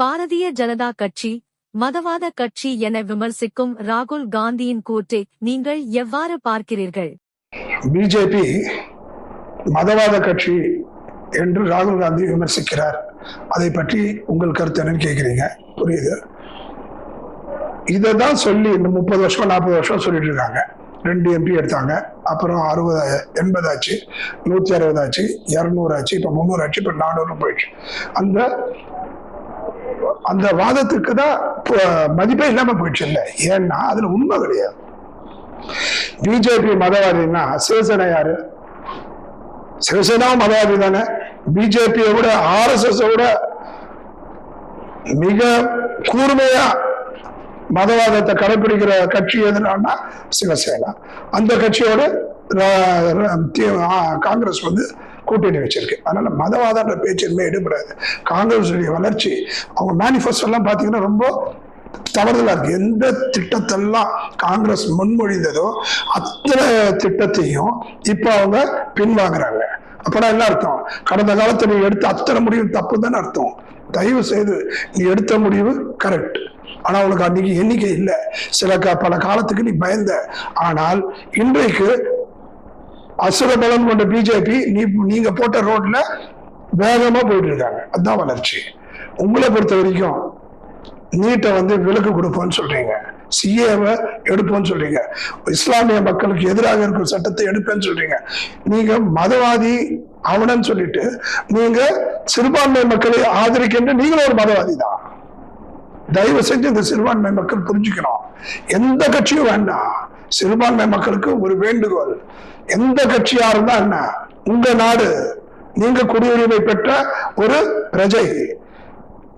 பாரதிய ஜனதா கட்சி மதவாத கட்சி என விமர்சிக்கும் ராகுல் காந்தியின் கூற்றை நீங்கள் எவ்வாறு பார்க்கிறீர்கள்? பிஜேபி மதவாத கட்சி என்று ராகுல் காந்தி விமர்சிக்கிறார். அதை பற்றி உங்கள் கருத்து என்னன்னு கேட்குறீங்க. புரியுது? இதை தான் சொல்லி இந்த முப்பது வருஷம் நாற்பது வருஷம் சொல்லிட்டு இருக்காங்க. ரெண்டு எம்பி எடுத்தாங்க. அப்புறம் அறுபது எண்பது ஆச்சு நூற்றி அறுபது ஆச்சு இரநூறு ஆச்சு இப்போ முந்நூறு ஆச்சு இப்போ நானூறு போயிடுச்சு. அந்த அந்த வாதத்துக்கு தான் மதிப்பே இல்லாம போயிடுச்சு இல்லை ஏன்னா அதுல உண்மை கிடையாது. பிஜேபி மதவாதின்னா சிவசேனா யாரு? சிவசேனாவும் மதவாதி தானே. பிஜேபியை விட ஆர்எஸ்எஸ் விட மிக கூர்மையா மதவாதத்தை கடைபிடிக்கிற கட்சி எதுனா சிவசேனா. அந்த கட்சியோட காங்கிரஸ் வந்து கூட்டணி வச்சிருக்கு. அதனால மதவாதன்ற பேச்சு இனிமே எடுபடாது. காங்கிரஸுடைய வளர்ச்சி அவங்க மேனிஃபெஸ்டோலாம் எல்லாம் ரொம்ப தவறுதலா இருக்கு. எந்த திட்டத்தெல்லாம் காங்கிரஸ் முன்மொழிந்ததோ அத்தனை திட்டத்தையும் இப்ப அவங்க பின்வாங்குறாங்க. அப்பனா என்ன அர்த்தம்? கடந்த காலத்துல நீ எடுத்த அத்தனை முடிவு தப்பு தானே அர்த்தம். தயவு செய்து நீ எடுத்த முடிவு கரெக்ட் ஆனா உனக்கு அன்னைக்கு எண்ணிக்கை இல்லை. சில க- பல காலத்துக்கு நீ பயந்த. ஆனால் இன்றைக்கு அசுர பலம் கொண்ட பிஜேபி நீ நீங்க போட்ட ரோட்ல வேகமா போயிட்டு இருக்காங்க அதுதான் வளர்ச்சி. உங்களை பொறுத்த வரைக்கும் நீட்டை வந்து விலக்கு கொடுப்போம்னு சொல்றீங்க. சிஏவை எடுப்போம்னு சொல்றீங்க. இஸ்லாமிய மக்களுக்கு எதிராக இருக்கிற சட்டத்தை எடுப்பேன்னு சொல்றீங்க. நீங்க மதவாதி அவனன்னு சொல்லிட்டு நீங்க சிறுபான்மை மக்களை ஆதரிக்கின்ற நீங்களும் ஒரு மதவாதி தான் தயவு செஞ்சு இந்த சிறுபான்மை மக்கள் புரிஞ்சுக்கணும். எந்த கட்சியும் வேண்டாம். சிறுபான்மை மக்களுக்கு ஒரு வேண்டுகோள். எந்த கட்சியா இருந்தா என்ன? உங்க நாடு நீங்க குடியுரிமை பெற்ற ஒரு பிரஜை.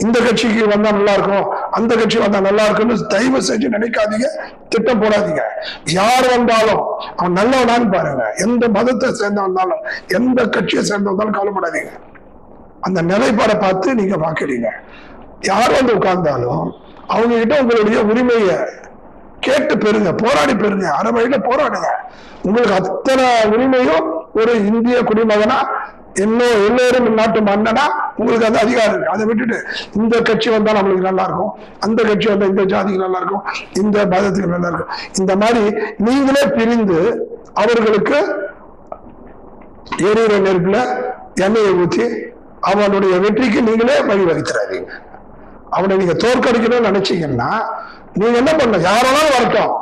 இந்த கட்சிக்கு வந்தா நல்லா இருக்கும் அந்த கட்சி வந்தா நல்லா இருக்கும்னு தயவு செஞ்சு நினைக்காதீங்க திட்டம் போடாதீங்க. யார் வந்தாலும் அவன் நல்லவனான்னு பாருங்க. எந்த மதத்தை சேர்ந்த வந்தாலும் எந்த கட்சியை சேர்ந்த வந்தாலும் கவலைப்படாதீங்க. அந்த நிலைப்பாடை பார்த்து நீங்க வாக்கிடுங்க யார் வந்து உட்கார்ந்தாலும் அவங்க கிட்ட உங்களுடைய உரிமையை கேட்டு பெறுங்க போராடி பெறுங்க அறவழியில போராடுங்க. உங்களுக்கு அத்தனை உரிமையும் ஒரு இந்திய குடிமகனா இன்னும் எல்லோரும் நாட்டு மன்னனா உங்களுக்கு அந்த அதிகாரம் இருக்கு அதை விட்டுட்டு இந்த கட்சி வந்தா நம்மளுக்கு நல்லா இருக்கும் அந்த கட்சி வந்தா இந்த ஜாதிக்கு நல்லா இருக்கும் இந்த மதத்துக்கு நல்லா இருக்கும் இந்த மாதிரி நீங்களே பிரிந்து அவர்களுக்கு எரியிற நெருப்புல எண்ணெயை ஊத்தி அவனுடைய வெற்றிக்கு நீங்களே வழி வகுத்துறாதீங்க அவனை நீங்க தோற்கடிக்கணும்னு நினைச்சீங்கன்னா நீங்க என்ன பண்ண? யாரெல்லாம் வரட்டும்.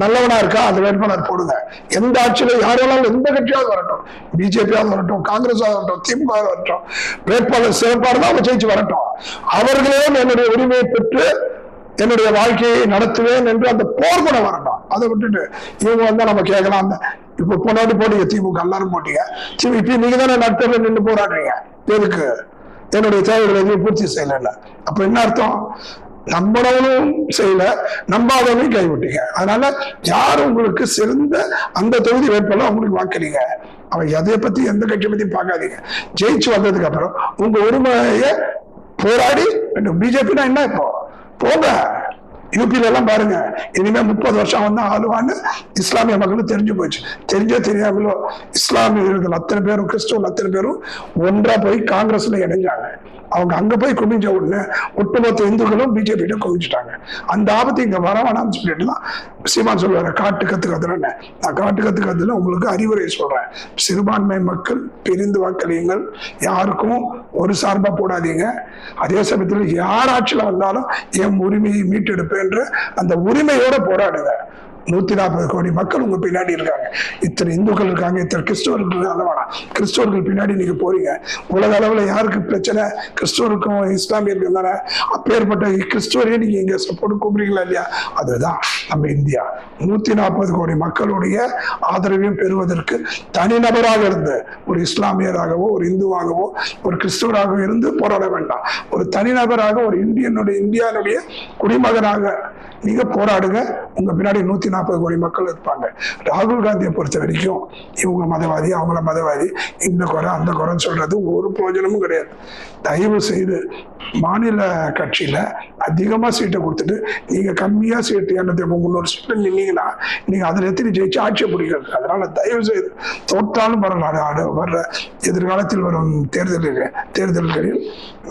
நல்லவனா இருக்கா? அந்த வேட்பாளர் போடுங்க. எந்த ஆட்சியில யாரெல்லாம் எந்த கட்சியாவது வரட்டும். பிஜேபியாவது வரட்டும் காங்கிரஸ் வரட்டும் திமுக வரட்டும். வேட்பாளர் சிறப்பாக தான் அவங்க ஜெயிச்சு வரட்டும். அவர்களே என்னுடைய உரிமையை பெற்று என்னுடைய வாழ்க்கையை நடத்துவேன் என்று அந்த போர்க்குணம் வரட்டும். அதை விட்டுட்டு இவங்க வந்தா நம்ம கேட்கலாம். அந்த இப்ப போனாடி போட்டீங்க திமுக எல்லாரும் போட்டீங்க. இப்ப நீங்க தானே நட்பு நின்று போராடுறீங்க. எதுக்கு? என்னுடைய தேவைகள் எதுவும் பூர்த்தி செய்யல. அப்ப என்ன அர்த்தம்? நம்பினவனும் செய்யல நம்பாதவனையும் கைவிட்டீங்க. அதனால யார் உங்களுக்கு சிறந்த அந்த தொகுதி வேட்பாளர் அவங்களுக்கு வாக்களிங்க. அவன் எதை பத்தி எந்த கட்சியை பத்தியும் பார்க்காதீங்க. ஜெயிச்சு வந்ததுக்கு அப்புறம் உங்க உரிமையை போராடி பிஜேபினா என்ன இப்போ? போங்க. யூபியில எல்லாம் பாருங்க. இனிமே முப்பது வருஷம் வந்து ஆளுவான்னு இஸ்லாமிய மக்களுக்கு தெரிஞ்சு போச்சு தெரிஞ்சோ தெரியாமலோ இஸ்லாமியர்கள் அத்தனை பேரும் கிறிஸ்துவன் அத்தனை பேரும் ஒன்றா போய் காங்கிரஸ்ல இணைஞ்சாங்க. அவங்க அங்க போய் குமிஞ்ச உடனே ஒட்டுமொத்த இந்துக்களும் பிஜேபியிட்ட குமிஞ்சிட்டாங்க. அந்த ஆபத்து இங்க வர வேணாம்னு சொல்லிட்டு சீமான் சொல்லுவாரு காட்டு கத்து நான் காட்டு கத்துக்கிறதுல உங்களுக்கு அறிவுரை சொல்றேன். சிறுபான்மை மக்கள் பிரிந்து வாக்களியுங்கள். யாருக்கும் ஒரு சார்பா போடாதீங்க. அதே சமயத்தில் யார் ஆட்சியில் வந்தாலும் என் உரிமையை மீட்டெடுப்பேன். என்ற அந்த உரிமையோட போராடுங்க. நூத்தி நாற்பது கோடி மக்கள் உங்க பின்னாடி இருக்காங்க. இத்தனை இந்துக்கள் இருக்காங்க இத்தனை கிறிஸ்தவர்கள் அளவானா வேணாம் கிறிஸ்தவர்கள் பின்னாடி நீங்க போறீங்க. உலக அளவுல யாருக்கு பிரச்சனை? கிறிஸ்தவருக்கும் இஸ்லாமியருக்கும் தானே? அப்பேற்பட்ட கிறிஸ்தவரையும் நீங்க இங்க சப்போர்ட் கூப்பிடுறீங்களா இல்லையா? அதுதான் நம்ம இந்தியா. நூத்தி நாற்பது கோடி மக்களுடைய ஆதரவையும் பெறுவதற்கு தனிநபராக இருந்து ஒரு இஸ்லாமியராகவோ ஒரு இந்துவாகவோ ஒரு கிறிஸ்துவராகவோ இருந்து போராட வேண்டாம். ஒரு தனிநபராக ஒரு இந்தியனுடைய இந்தியாவுடைய குடிமகனாக நீங்க போராடுங்க. உங்க பின்னாடி நூத்தி நாற்பது கோடி மக்கள் இருப்பாங்க. ராகுல் காந்தியை பொறுத்த வரைக்கும் இவங்க மதவாதி அவங்கள மதவாதி இந்த குறை அந்த குறைன்னு சொல்றது ஒரு பிரயோஜனமும் கிடையாது. தயவு செய்து மாநில கட்சியில அதிகமாக சீட்டை கொடுத்துட்டு நீங்கள் கம்மியாக சீட்டு இரநூத்தி முந்நூறு சீட்டில் நின்னீங்கன்னா நீங்கள் அதில் எத்தனை ஜெயிச்சு ஆட்சியை பிடிக்கிறது. அதனால தயவு செய்து தோற்றாலும் பரவாயில்ல. வர்ற எதிர்காலத்தில் வரும் தேர்தலில் தேர்தல்களில்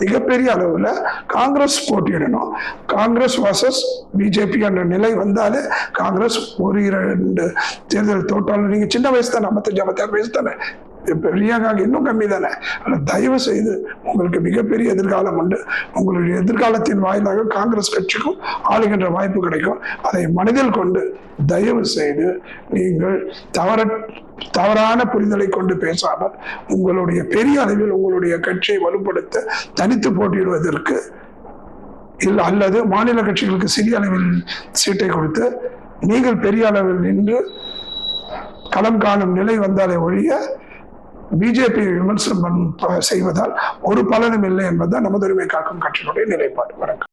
மிகப்பெரிய அளவில் காங்கிரஸ் போட்டியிடணும். காங்கிரஸ் வர்சஸ் பிஜேபி என்ற நிலை வந்தாலே காங்கிரஸ் ஒரு இரண்டு தேர்தல் தோற்றாலும் நீங்கள் சின்ன வயசு தானே ஐம்பத்தஞ்சு ஐம்பத்தாறு வயசு தானே? பெரியாக்காக இன்னும் கம்மி தானே ஆனால் தயவு செய்து உங்களுக்கு மிகப்பெரிய எதிர்காலம் உண்டு. உங்களுடைய எதிர்காலத்தின் வாயிலாக காங்கிரஸ் கட்சிக்கும் ஆளுகின்ற வாய்ப்பு கிடைக்கும். அதை மனதில் கொண்டு தயவு செய்து நீங்கள் தவற தவறான புரிதலை கொண்டு பேசாமல் உங்களுடைய பெரிய அளவில் உங்களுடைய கட்சியை வலுப்படுத்த தனித்து போட்டியிடுவதற்கு இல்லை அல்லது மாநில கட்சிகளுக்கு சிறிய அளவில் சீட்டை கொடுத்து நீங்கள் பெரிய அளவில் நின்று களம் காணும் நிலை வந்தாலே ஒழிய பிஜேபி விமர்சனம் செய்வதால் ஒரு பலனும் இல்லை என்பதுதான் நமது உரிமை காக்கும் கட்சியினுடைய நிலைப்பாடு. வணக்கம்.